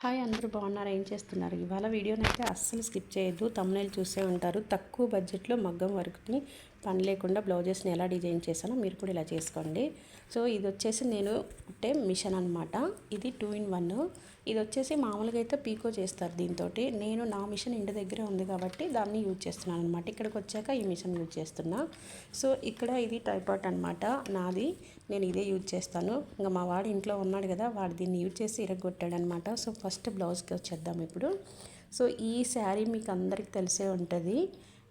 Hi అందరూ బాగున్నారు? ఏం చేస్తున్నారు? ఇవాళ వీడియోని అయితే అస్సలు స్కిప్ చేయొద్దు. తమ్ముళ్ళు చూసే ఉంటారు. తక్కువ బడ్జెట్లో మగ్గం వర్క్ని పని లేకుండా బ్లౌజెస్ని ఎలా డిజైన్ చేశానో మీరు కూడా ఇలా చేసుకోండి. సో ఇది వచ్చేసి నేను అంటే మిషన్ అనమాట ఇది టూ ఇన్ వన్ ఇది వచ్చేసి మామూలుగా అయితే పీకో చేస్తారు దీంతో నేను నా మిషన్ ఇంటి దగ్గరే ఉంది కాబట్టి దాన్ని యూజ్ చేస్తున్నాను అనమాట ఇక్కడికి వచ్చాక ఈ మిషన్ యూజ్ చేస్తున్నా. సో ఇక్కడ ఇది టైపాట్ అనమాట నాది నేను ఇదే యూజ్ చేస్తాను. ఇంకా మా వాడు ఇంట్లో ఉన్నాడు కదా వాడు దీన్ని యూజ్ చేసి ఇరగొట్టాడు అనమాట సో ఫస్ట్ బ్లౌజ్కి వచ్చేద్దాం ఇప్పుడు. సో ఈ శారీ మీకు అందరికి తెలిసే ఉంటుంది.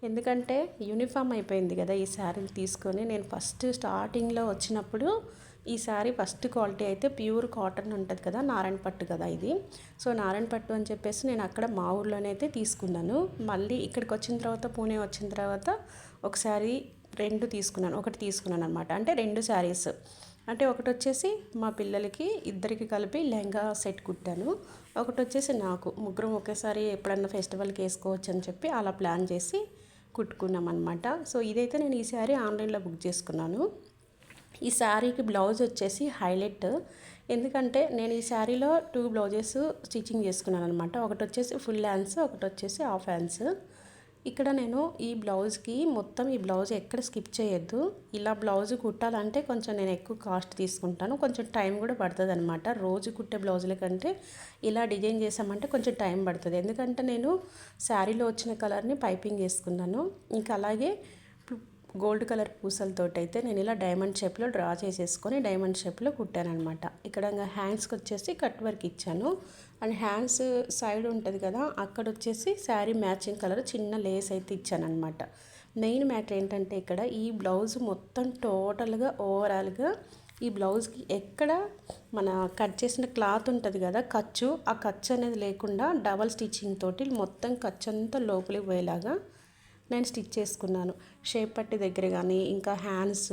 ఎందుకంటే యూనిఫామ్ అయిపోయింది కదా ఈ శారీని తీసుకొని. నేను ఫస్ట్ స్టార్టింగ్లో వచ్చినప్పుడు ఈ శారీ ఫస్ట్ క్వాలిటీ అయితే ప్యూర్ కాటన్ ఉంటుంది కదా నారాయణ పట్టు కదా ఇది. సో నారాయణ పట్టు అని చెప్పేసి నేను అక్కడ మా ఊర్లోనే అయితే తీసుకున్నాను. మళ్ళీ ఇక్కడికి వచ్చిన తర్వాత పూణే వచ్చిన తర్వాత ఒక శారీ రెండు తీసుకున్నాను ఒకటి తీసుకున్నాను అనమాట అంటే రెండు శారీస్ అంటే ఒకటి వచ్చేసి మా పిల్లలకి ఇద్దరికి కలిపి లెహంగా సెట్ కుట్టాను. ఒకటి వచ్చేసి నాకు. ముగ్గురం ఒకేసారి ఎప్పుడన్నా ఫెస్టివల్కి వేసుకోవచ్చు అని చెప్పి అలా ప్లాన్ చేసి కుట్టుకున్నాం అనమాట సో ఇదైతే నేను ఈ శారీ ఆన్లైన్లో బుక్ చేసుకున్నాను. ఈ శారీకి బ్లౌజ్ వచ్చేసి హైలైట్. ఎందుకంటే నేను ఈ శారీలో టూ బ్లౌజెస్ స్టిచ్చింగ్ చేసుకున్నాను అనమాట ఒకటి వచ్చేసి ఫుల్ హ్యాండ్స్ ఒకటి వచ్చేసి హాఫ్ హ్యాండ్స్. ఇక్కడ నేను ఈ బ్లౌజ్కి మొత్తం ఈ బ్లౌజ్ ఎక్కడ స్కిప్ చేయొద్దు. ఇలా బ్లౌజ్ కుట్టాలంటే కొంచెం నేను ఎక్కువ కాస్ట్ తీసుకుంటాను. కొంచెం టైం కూడా పడుతుంది అనమాట రోజు కుట్టే బ్లౌజుల కంటే ఇలా డిజైన్ చేసామంటే కొంచెం టైం పడుతుంది. ఎందుకంటే నేను శారీలో వచ్చిన కలర్ని పైపింగ్ వేసుకున్నాను ఇంకా అలాగే గోల్డ్ కలర్ పూసలతో అయితే నేను ఇలా డైమండ్ షేప్లో డ్రా చేసేసుకొని డైమండ్ షేప్లో కుట్టానమాట ఇక్కడ హ్యాండ్స్కి వచ్చేసి కట్ వర్క్ ఇచ్చాను. అండ్ హ్యాండ్స్ సైడ్ ఉంటుంది కదా అక్కడ వచ్చేసి శారీ మ్యాచింగ్ కలర్ చిన్న లేస్ అయితే ఇచ్చానమాట మెయిన్ మ్యాటర్ ఏంటంటే ఇక్కడ ఈ బ్లౌజ్ మొత్తం టోటల్గా ఓవరాల్గా ఈ బ్లౌజ్కి ఎక్కడ మన కట్ చేసిన క్లాత్ ఉంటుంది కదా ఖర్చు ఆ ఖర్చు అనేది లేకుండా డబల్ స్టిచ్చింగ్ తోటి మొత్తం ఖర్చు అంతా లోపలికి పోయేలాగా నేను స్టిచ్ చేసుకున్నాను. షేప్ పట్టి దగ్గర కానీ ఇంకా హ్యాండ్స్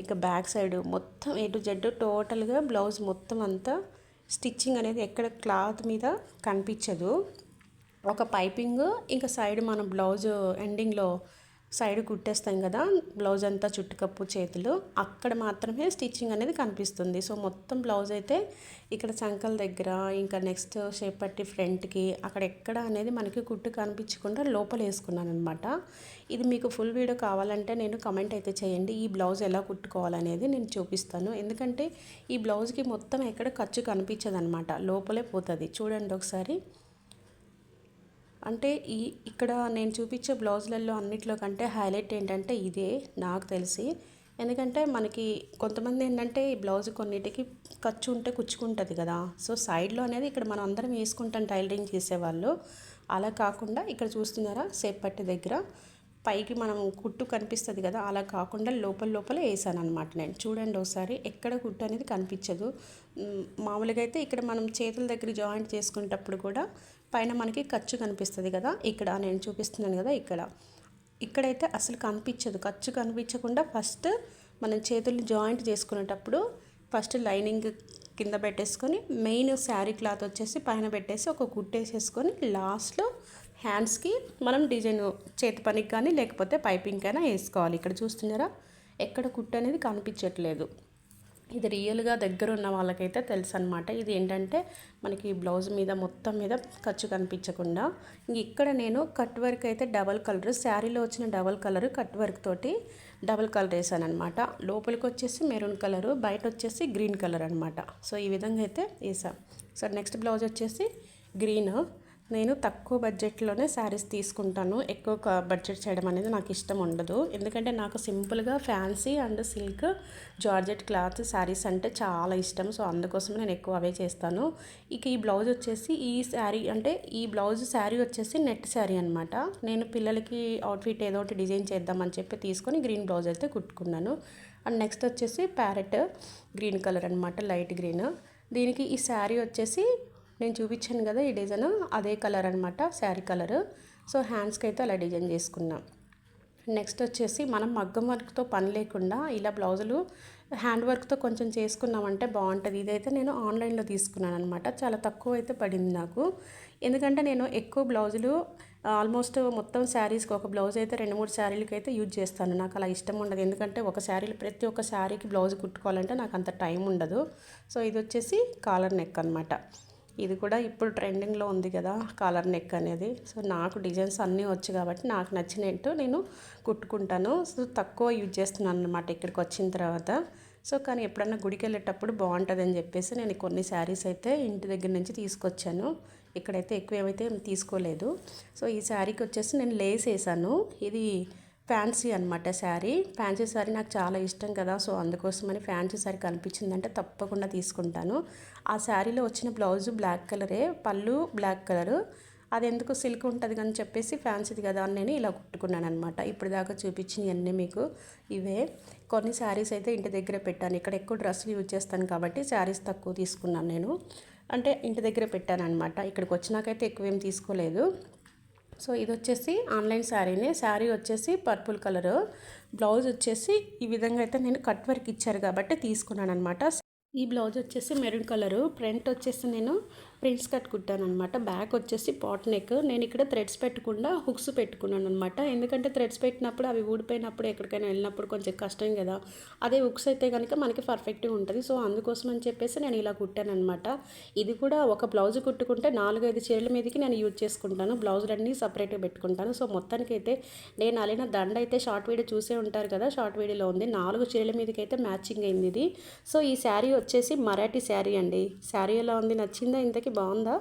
ఇంకా బ్యాక్ సైడ్ మొత్తం ఏ టు జెడ్ టోటల్గా బ్లౌజ్ మొత్తం అంతా స్టిచ్చింగ్ అనేది ఎక్కడ క్లాత్ మీద కనిపించదు. ఒక పైపింగ్ ఇంకా సైడ్ మనం బ్లౌజ్ ఎండింగ్లో సైడ్ కుట్టేస్తాం కదా బ్లౌజ్ అంతా చుట్టుకప్పు చేతులు అక్కడ మాత్రమే స్టిచ్చింగ్ అనేది కనిపిస్తుంది. సో మొత్తం బ్లౌజ్ అయితే ఇక్కడ చంకల దగ్గర ఇంకా నెక్స్ట్ షేప్ పట్టి ఫ్రంట్కి అక్కడ ఎక్కడ అనేది మనకి కుట్టు కనిపించకుండా లోపల వేసుకున్నాను అనమాట ఇది మీకు ఫుల్ వీడియో కావాలంటే నేను కమెంట్ అయితే చేయండి ఈ బ్లౌజ్ ఎలా కుట్టుకోవాలనేది నేను చూపిస్తాను. ఎందుకంటే ఈ బ్లౌజ్కి మొత్తం ఎక్కడ ఖర్చు కనిపించదు అనమాట లోపలే పోతుంది. చూడండి ఒకసారి. అంటే ఈ ఇక్కడ నేను చూపించే బ్లౌజులలో అన్నిట్లో కంటే హైలైట్ ఏంటంటే ఇదే నాకు తెలిసి. ఎందుకంటే మనకి కొంతమంది ఏంటంటే ఈ బ్లౌజ్ కొన్నిటికి ఖర్చు ఉంటే కుచ్చుకుంటుంది కదా. సో సైడ్లో అనేది ఇక్కడ మనం అందరం వేసుకుంటాం టైలరింగ్ చేసేవాళ్ళు. అలా కాకుండా ఇక్కడ చూస్తున్నారా సేప్ పట్టి దగ్గర. పైకి మనం కుట్టు కనిపిస్తుంది కదా అలా కాకుండా లోపల లోపల వేసాను అనమాట నేను. చూడండి ఒకసారి ఎక్కడ కుట్టు అనేది కనిపించదు. మామూలుగా అయితే ఇక్కడ మనం చేతుల దగ్గర జాయింట్ చేసుకునేటప్పుడు కూడా పైన మనకి ఖర్చు కనిపిస్తుంది కదా. ఇక్కడ నేను చూపిస్తున్నాను కదా ఇక్కడ. ఇక్కడైతే అసలు కనిపించదు. ఖర్చు కనిపించకుండా ఫస్ట్ మనం చేతులు జాయింట్ చేసుకునేటప్పుడు ఫస్ట్ లైనింగ్ కింద పెట్టేసుకొని మెయిన్ శారీ క్లాత్ వచ్చేసి పైన పెట్టేసి ఒక కుట్టేసేసుకొని లాస్ట్లో హ్యాండ్స్కి మనం డిజైన్ చేతి పనికి కానీ లేకపోతే పైపింగ్ అయినా వేసుకోవాలి. ఇక్కడ చూస్తున్నారా? ఎక్కడ కుట్టు అనేది కనిపించట్లేదు. ఇది రియల్గా దగ్గర ఉన్న వాళ్ళకైతే తెలుసు అనమాట ఇది ఏంటంటే మనకి బ్లౌజ్ మీద మొత్తం మీద ఖర్చు కనిపించకుండా. ఇంక ఇక్కడ నేను కట్ వర్క్ అయితే డబల్ కలర్ శారీలో వచ్చిన డబల్ కలర్ కట్ వర్క్ తోటి డబల్ కలర్ వేసాను అనమాట లోపలికి వచ్చేసి మెరూన్ కలరు బయట వచ్చేసి గ్రీన్ కలర్ అనమాట సో ఈ విధంగా అయితే వేసాం. సో నెక్స్ట్ బ్లౌజ్ వచ్చేసి గ్రీన్. నేను తక్కువ బడ్జెట్లోనే శారీస్ తీసుకుంటాను. ఎక్కువ బడ్జెట్ చేయడం అనేది నాకు ఇష్టం ఉండదు. ఎందుకంటే నాకు సింపుల్గా fancy and silk georgette cloth saris అంటే చాలా ఇష్టం. సో అందుకోసం నేను ఎక్కువ అవే చేస్తాను. ఇక ఈ బ్లౌజ్ వచ్చేసి ఈ శారీ అంటే ఈ బ్లౌజ్ శారీ వచ్చేసి నెట్ శారీ అనమాట నేను పిల్లలకి అవుట్ఫిట్ ఏదో ఒకటి డిజైన్ చేద్దామని చెప్పి తీసుకొని గ్రీన్ బ్లౌజ్ అయితే కుట్టుకున్నాను. అండ్ నెక్స్ట్ వచ్చేసి ప్యారెట్ గ్రీన్ కలర్ అనమాట లైట్ గ్రీన్. దీనికి ఈ శారీ వచ్చేసి నేను చూపించాను కదా ఈ డిజైన్ అదే కలర్ అనమాట శారీ కలర్. సో హ్యాండ్స్కి అయితే అలా డిజైన్ చేసుకున్నాం. నెక్స్ట్ వచ్చేసి మనం మగ్గం వర్క్తో పని లేకుండా ఇలా బ్లౌజులు హ్యాండ్ వర్క్తో కొంచెం చేసుకున్నామంటే బాగుంటుంది. ఇదైతే నేను ఆన్లైన్లో తీసుకున్నాను అనమాట చాలా తక్కువ అయితే పడింది నాకు. ఎందుకంటే నేను ఎక్కువ బ్లౌజులు ఆల్మోస్ట్ మొత్తం శారీస్కి ఒక బ్లౌజ్ అయితే రెండు మూడు శారీలకి అయితే యూజ్ చేస్తాను. నాకు అలా ఇష్టం ఉండదు. ఎందుకంటే ఒక శారీలు ప్రతి ఒక్క శారీకి బ్లౌజ్ కుట్టుకోవాలంటే నాకు అంత టైం ఉండదు. సో ఇది వచ్చేసి కాలర్ నెక్ అనమాట ఇది కూడా ఇప్పుడు ట్రెండింగ్లో ఉంది కదా కాలర్ నెక్ అనేది. సో నాకు డిజైన్స్ అన్నీ వచ్చు కాబట్టి నాకు నచ్చినట్టు నేను కుట్టుకుంటాను. సో తక్కువ యూజ్ చేస్తున్నాను అనమాట ఇక్కడికి వచ్చిన తర్వాత. సో కానీ ఎప్పుడన్నా గుడికి వెళ్ళేటప్పుడు బాగుంటుందని చెప్పేసి నేను కొన్ని శారీస్ అయితే ఇంటి దగ్గర నుంచి తీసుకొచ్చాను. ఇక్కడైతే ఎక్కువ ఏమైతే తీసుకోలేదు. సో ఈ శారీకి వచ్చేసి నేను లేస్ వేసాను ఇది ఫ్యాన్సీ అనమాట శారీ. ఫ్యాన్సీ శారీ నాకు చాలా ఇష్టం కదా సో అందుకోసమని ఫ్యాన్సీ శారీ కనిపించిందంటే తప్పకుండా తీసుకుంటాను. ఆ శారీలో వచ్చిన బ్లౌజ్ బ్లాక్ కలరే పళ్ళు బ్లాక్ కలరు. అది ఎందుకు సిల్క్ ఉంటుంది అని చెప్పేసి ఫ్యాన్సీది కదా అని నేను ఇలా కుట్టుకున్నాను అనమాట ఇప్పుడు దాకా చూపించినవన్నీ మీకు ఇవే. కొన్ని శారీస్ అయితే ఇంటి దగ్గర పెట్టాను. ఇక్కడ ఎక్కువ డ్రెస్సులు యూజ్ చేస్తాను కాబట్టి శారీస్ తక్కువ తీసుకున్నాను నేను. అంటే ఇంటి దగ్గర పెట్టాను అనమాట ఇక్కడికి వచ్చినాకైతే ఎక్కువేం తీసుకోలేదు. సో ఇది వచ్చేసి ఆన్లైన్ శారీనే. శారీ వచ్చేసి పర్పుల్ కలర్. బ్లౌజ్ వచ్చేసి ఈ విధంగా అయితే నేను కట్ వర్క్ ఇచ్చారు కాబట్టి తీసుకున్నాను అనమాట ఈ బ్లౌజ్ వచ్చేసి మెరూన్ కలరు. ప్రింట్ వచ్చేసి నేను ప్రింట్స్ కట్ అనమాట బ్యాక్ వచ్చేసి పాట్ నెక్. నేను ఇక్కడ థ్రెడ్స్ పెట్టకుండా హుక్స్ పెట్టుకున్నాను అనమాట ఎందుకంటే థ్రెడ్స్ పెట్టినప్పుడు అవి ఊడిపోయినప్పుడు ఎక్కడికైనా వెళ్ళినప్పుడు కొంచెం కష్టం కదా. అదే హుక్స్ అయితే కనుక మనకి పర్ఫెక్ట్గా ఉంటుంది. సో అందుకోసం అని చెప్పేసి నేను ఇలా కుట్టాను అనమాట ఇది కూడా ఒక బ్లౌజ్ కుట్టుకుంటే నాలుగైదు చీరల మీదకి నేను యూజ్ చేసుకుంటాను. బ్లౌజులన్నీ సపరేట్గా పెట్టుకుంటాను. సో మొత్తానికి అయితే నేను అలిన దండ అయితే షార్ట్ వీడియో చూసే ఉంటారు కదా షార్ట్ వీడియోలో ఉంది. నాలుగు చీరల మీదకి అయితే మ్యాచింగ్ అయింది ఇది. సో ఈ శారీ వచ్చేసి మరాఠీ శారీ అండి. శారీ ఎలా ఉంది? నచ్చిందా? ఇంతకీ బాగుందా?